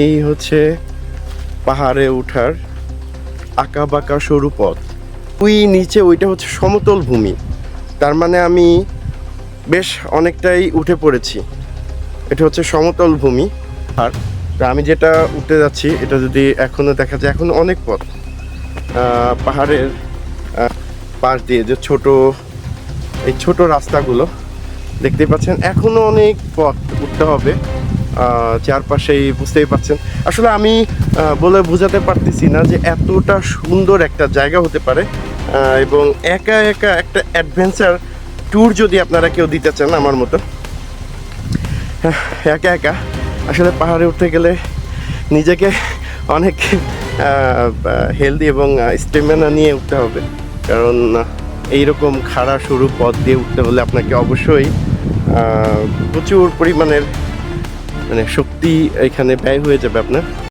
এই হচ্ছে পাহাড়ে ওঠার আঁকা বাঁকা সরু পথ। ওই নিচে ওইটা হচ্ছে সমতল ভূমি। তার মানে আমি বেশ অনেকটাই উঠে পড়েছি। এটা হচ্ছে সমতল ভূমি। আর আমি যেটা উঠতে যাচ্ছি, এটা যদি এখনও দেখা যায়, এখন অনেক পথ। পাহাড়ের পাশ দিয়ে যে ছোট, এই ছোট রাস্তাগুলো, দেখতেই পাচ্ছেন এখনও অনেক পথ উঠতে হবে। চারপাশেই বুঝতেই পারছেন। আসলে আমি বলে বোঝাতে পারতেছি না যে এতটা সুন্দর একটা জায়গা হতে পারে এবং একা একা একটা অ্যাডভেঞ্চার ট্যুর যদি আপনারা কেউ দিতে চান আমার মতো। হ্যাঁ, একা একা। আসলে পাহাড়ে উঠতে গেলে নিজেকে অনেক হেলদি এবং স্টেমিনা নিয়ে উঠতে হবে। কারণ এইরকম খাড়া সরু পথ দিয়ে উঠতে হলে আপনাকে অবশ্যই প্রচুর পরিমাণের মানে শক্তি এখানে ব্যয় হয়ে যাবে আপনার।